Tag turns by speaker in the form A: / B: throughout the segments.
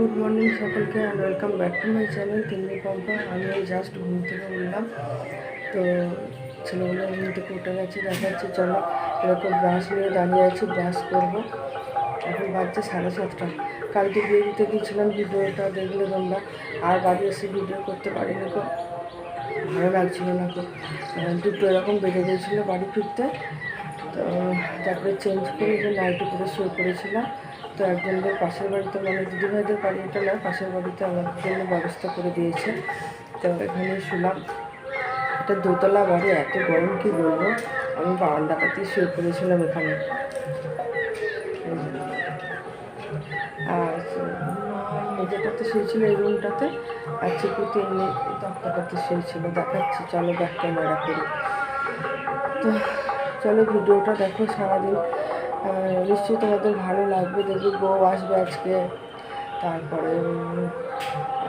A: Good morning সকলকে and welcome back to my channel Tinni Pompa আমি এই just ঘুম থেকে উঠলাম। তো ছেলেগুলো ঘুম থেকে উঠে গেছে, দেখাচ্ছে, চলো। এরকম ব্রাশ নিয়ে দাঁড়িয়ে আছি ব্রাশ করব। এখন বাজছে সাড়ে সাতটা। কালকে বিয়ে দিতে গিয়েছিলাম, ভিডিওটা দেখলে তোমরা। আর বাড়ি এসে ভিডিও করতে পারিনি তো। ভালো লাগছিল না তো। দুটো এরকম বেড়ে গিয়েছিল বাড়ি ফিরতে। তো তারপরে চেঞ্জ করে যে নাইটি করে শুয়ে পড়েছিলাম তো একজনদের পাশের বাড়িতে মানে দিদিভাইদের বাড়ি এটা নয় পাশের বাড়িতে আমাদের জন্য ব্যবস্থা করে দিয়েছে। তো এখানে শুলাম এটা দোতলা বাড়ি, এত গরম কি বলব? আমি বারান্দাটাতেই শুয়ে পড়েছিলাম এখানে। আর মেঝেটাতে শুয়েছিল এই রুমটাতে আর চিকুতে এমনি তক্তাটাতে শুয়েছিল দেখাচ্ছি, চলো ব্যাক ক্যামেরা করি। তো চলো ভিডিওটা দেখো সারাদিন। নিশ্চয়ই তোমাদের ভালো লাগবে, দেখবে বউ আসবে আজকে। তারপরে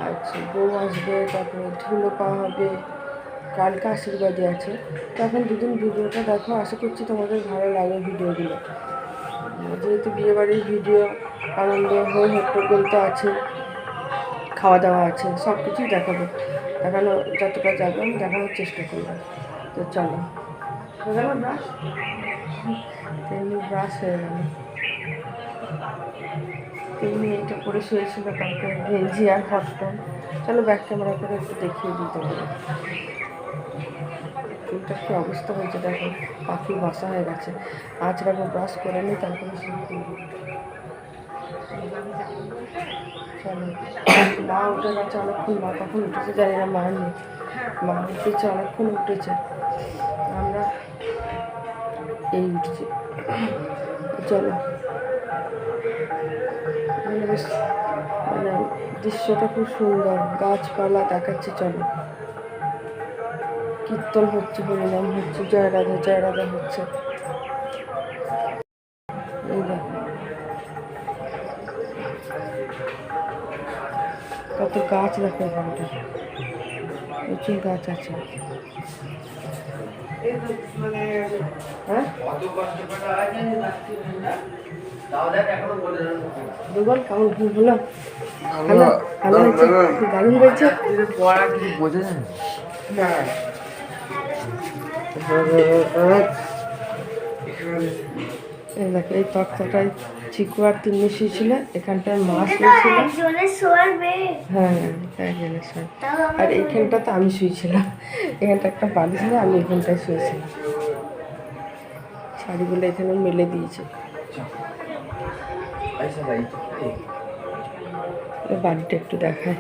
A: আচ্ছা বউ আসবে, তারপরে ধুলো পাওয়া হবে কালকে আশীর্বাদী আছে। তো এখন দুদিন ভিডিওটা দেখো, আশা করছি তোমাদের ভালো লাগে ভিডিওগুলো। যেহেতু বিয়েবাড়ির ভিডিও, আনন্দ হয়ে হট্টগোল তো আছে খাওয়া দাওয়া আছে সব কিছুই দেখাবো। দেখানো, যতটা যাবে আমি দেখানোর চেষ্টা করব। তো চলো। হয়ে গেল ব্রাশ তেমনি ব্রাশ হয়ে গেল তেমনি এটা করে শুয়েছিল কালকে ভেঞ্জি আর হটপন চলো ব্যাক ক্যামেরা করে একটু দেখিয়ে দিতে হবে চুলটা কি অবস্থা হয়েছে দেখো পাখি বাসা হয়ে গেছে। আজ রাখব ব্রাশ করে নিই তারপরে চলো মা উঠে গেছে অনেকক্ষণ মা কখন উঠেছে জানি না মা নেই। মা উঠেছে অনেকক্ষণ উঠেছে। এই উঠছি। চলো। মানে বেশ দৃশ্যটা খুব সুন্দর। গাছপালা দেখাচ্ছে, চলো। কীর্তন হচ্ছে হরিনাম হচ্ছে জয় রাধা জয় রাধা হচ্ছে। এই দেখো। কত গাছ দেখো এখানটা প্রচুর গাছ আছে। দুবার কেমন ঘুম হলো দারুণ হয়েছে
B: পড়া কিছু বোঝে না
A: হ্যাঁ এই দেখো এই তক্তাটায় চিকু আর তিন্নি শুয়েছিল এখানটায় মাছ শুয়েছিল।
C: একজনের
A: হ্যাঁ জন্য শোয়। আর এইখানটাতে আমি শুয়েছিলাম। এখানটা একটা বালিশ নিয়ে আমি এখানটায় শুয়েছিলাম। শাড়িগুলো এখানে মেলে দিয়েছে। বাড়িটা একটু দেখায়।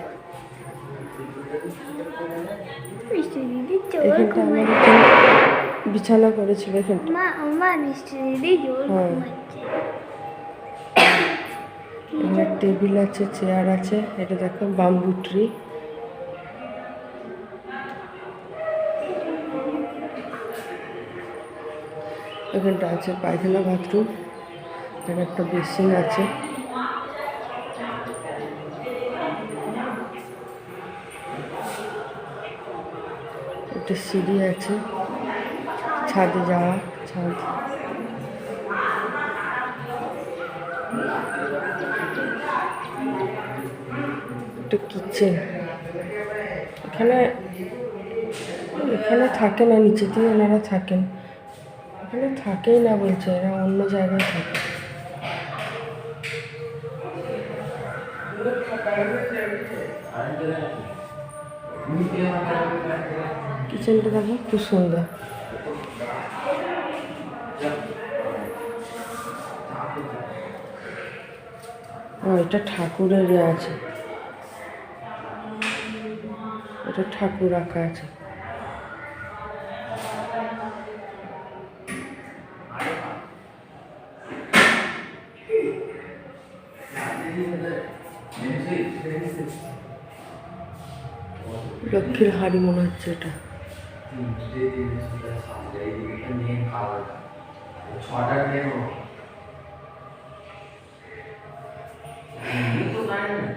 A: এখানটা আমার বিছানা করেছিল
C: মা দিদি জোর
A: হ্যাঁ। এখানে টেবিল আছে চেয়ার আছে এটা দেখো বাম্বু ট্রি এখানটা আছে পায়খানা বাথরুম এখানে একটা বেসিন আছে। একটা সিঁড়ি আছে। ছাদে যাওয়া ছাদ। একটা কিচেন এখানে এখানে থাকে না নিচেতেই ওনারা থাকেন। এখানে থাকেই না বলছে, এরা অন্য জায়গায় থাকে। কিচেনটা দেখো খুব সুন্দর। এটা ঠাকুরের ইয়ে আছে। এটা ঠাকুর রাখা আছে। লক্ষ্মীর হাড়ি মনে হচ্ছে এটা।
B: ছটা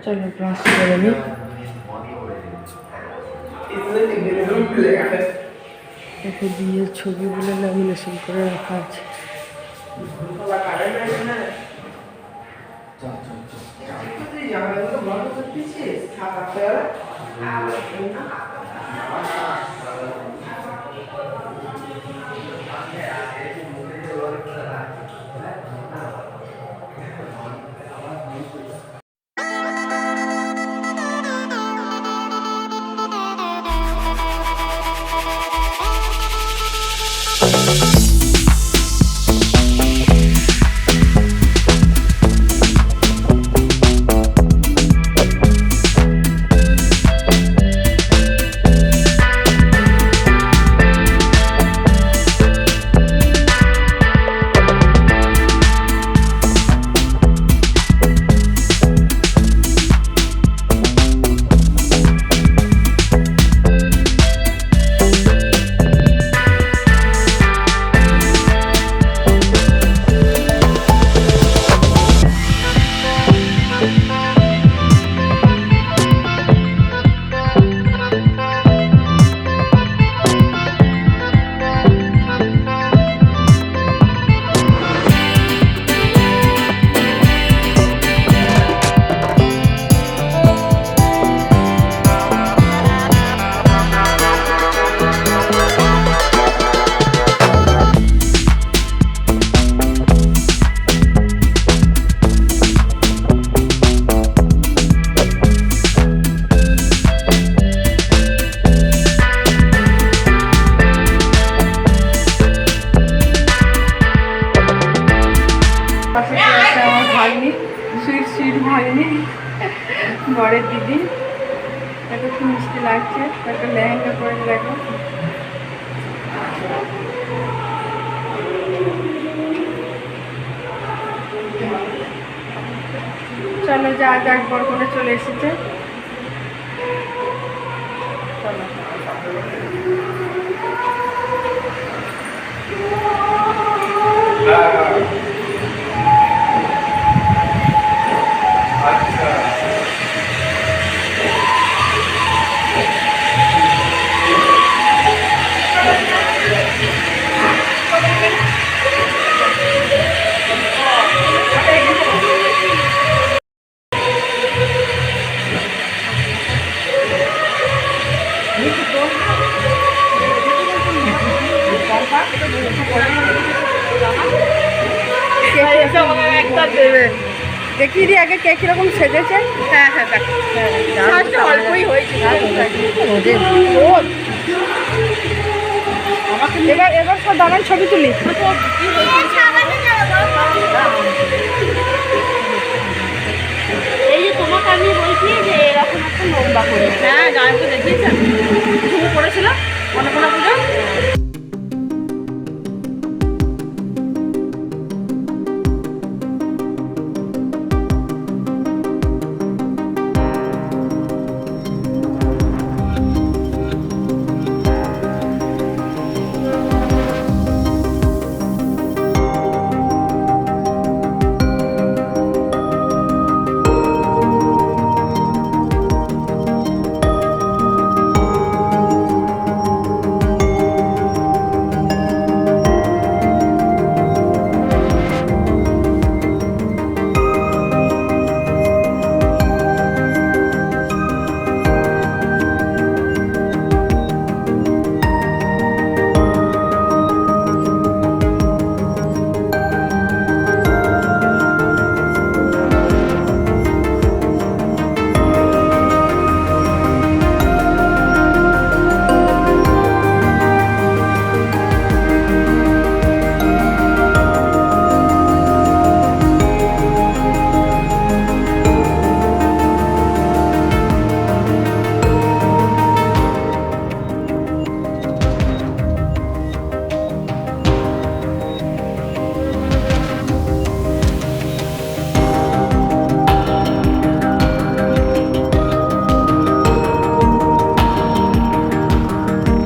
A: চলো ব্রাশ করে নিই দেখো বিয়ের ছবিগুলো ল্যামিনেশন করে রাখা আছে
B: চল চল চল
A: দিচ্ছিস চলো যা যাক করে চলে এসেছে। চলো দেখি দি আগে কে কীরকম সেজেছে। হ্যাঁ হ্যাঁ অল্পই হয়েছে। এবার এবার সব দাঁড়ান ছবি তুলি।
D: এই যে তোমাকে আমি বলছি যে এরকম একটা লম্বা করে। হ্যাঁ গায়ে তো দেখিয়েছেন